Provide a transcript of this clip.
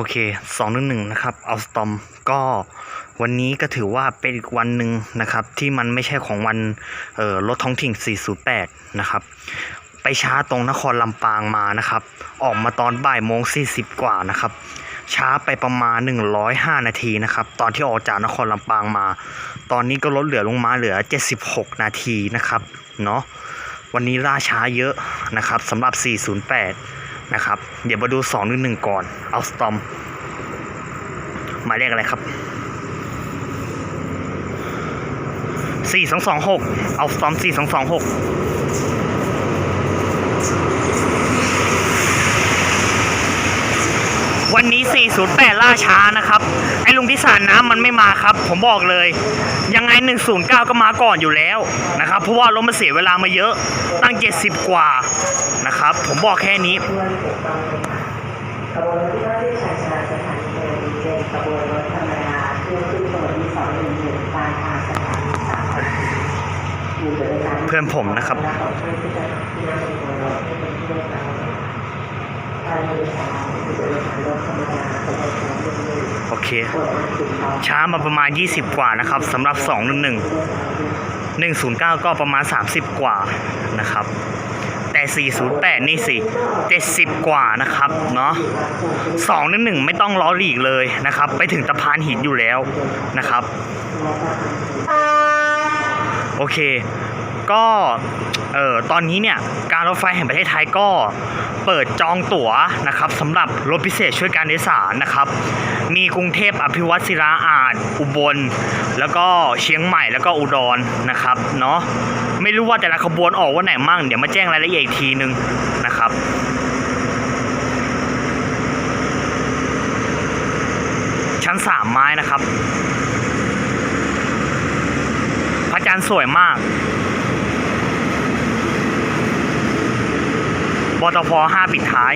โอเคสองหนึ่งหนึ่งนะครับเอาสตอมก็วันนี้ก็ถือว่าเป็นอีกวันหนึ่งนะครับ ที่มันไม่ใช่ของวันเอ่อรถท้องถิ่น 408 นะครับ ไปช้าตรงนครลำปางมานะครับ ออกมาตอนบ่ายโมง 40 กว่านะครับ ช้าไปประมาณ 105 นาทีนะครับ ตอนที่ออกจากนครลำปางมา ตอนนี้ก็ลดเหลือลงมาเหลือ 76 นาทีนะครับเนาะวันนี้ล่าช้าเยอะนะครับสำหรับ 408 นะครับ เดี๋ยวมาดู2อหนึ่งก่อน เอาสตอมหมายเลขอะไรครับ 4226 เอาสตอม4226 วันนี้ 408 ล่าช้านะครับ ไอ้ลุงที่สารน้ำมันไม่มาครับ ผมบอกเลย ยังไง 109 ก็มาก่อนอยู่แล้วนะครับ เพราะว่ารถมันเสียเวลามาเยอะ ตั้ง 70 กว่านะครับ ผมบอกแค่นี้ขบวนรถที่ว่าด้วยชายชาสถานีเดีเจขบวนรถธรรมดาเพื่อขึ้นตัวที่สองหนึ่งหนึ่งปลายทางสถานีสามเพื่อนผมนะครับ โดยสารอยู่บริการรถธรรมดาขบวนสองหนึ่งหนึ่งโอเคกดมาถึงพร้อมช้ามาประมาณ 20 กว่านะครับสำหรับ 211 109 ก็ประมาณ 30 กว่านะครับ แต่ 408 นี่สิ 70 กว่านะครับเนาะ211 ไม่ต้องล้อหลีกเลยนะครับ ไปถึงตะพานหินอยู่แล้วนะครับ โอเค ก็เอ่อตอนนี้เนี่ยการรถไฟแห่งประเทศไทยก็เปิดจองตั๋วนะครับสำหรับรถพิเศษช่วยการโดยสารนะครับ มีกรุงเทพอภิวัตศิราอาจอุบล แล้วก็เชียงใหม่แล้วก็อุดรนะครับเนาะไม่รู้ว่าแต่ละขบวนออกวันไหนมั่งเดี๋ยวมาแจ้งรายละเอียดอีกทีนึงนะครับชั้นสามไม้นะครับ พระจันทร์สวยมาก ตพห้าปิดท้าย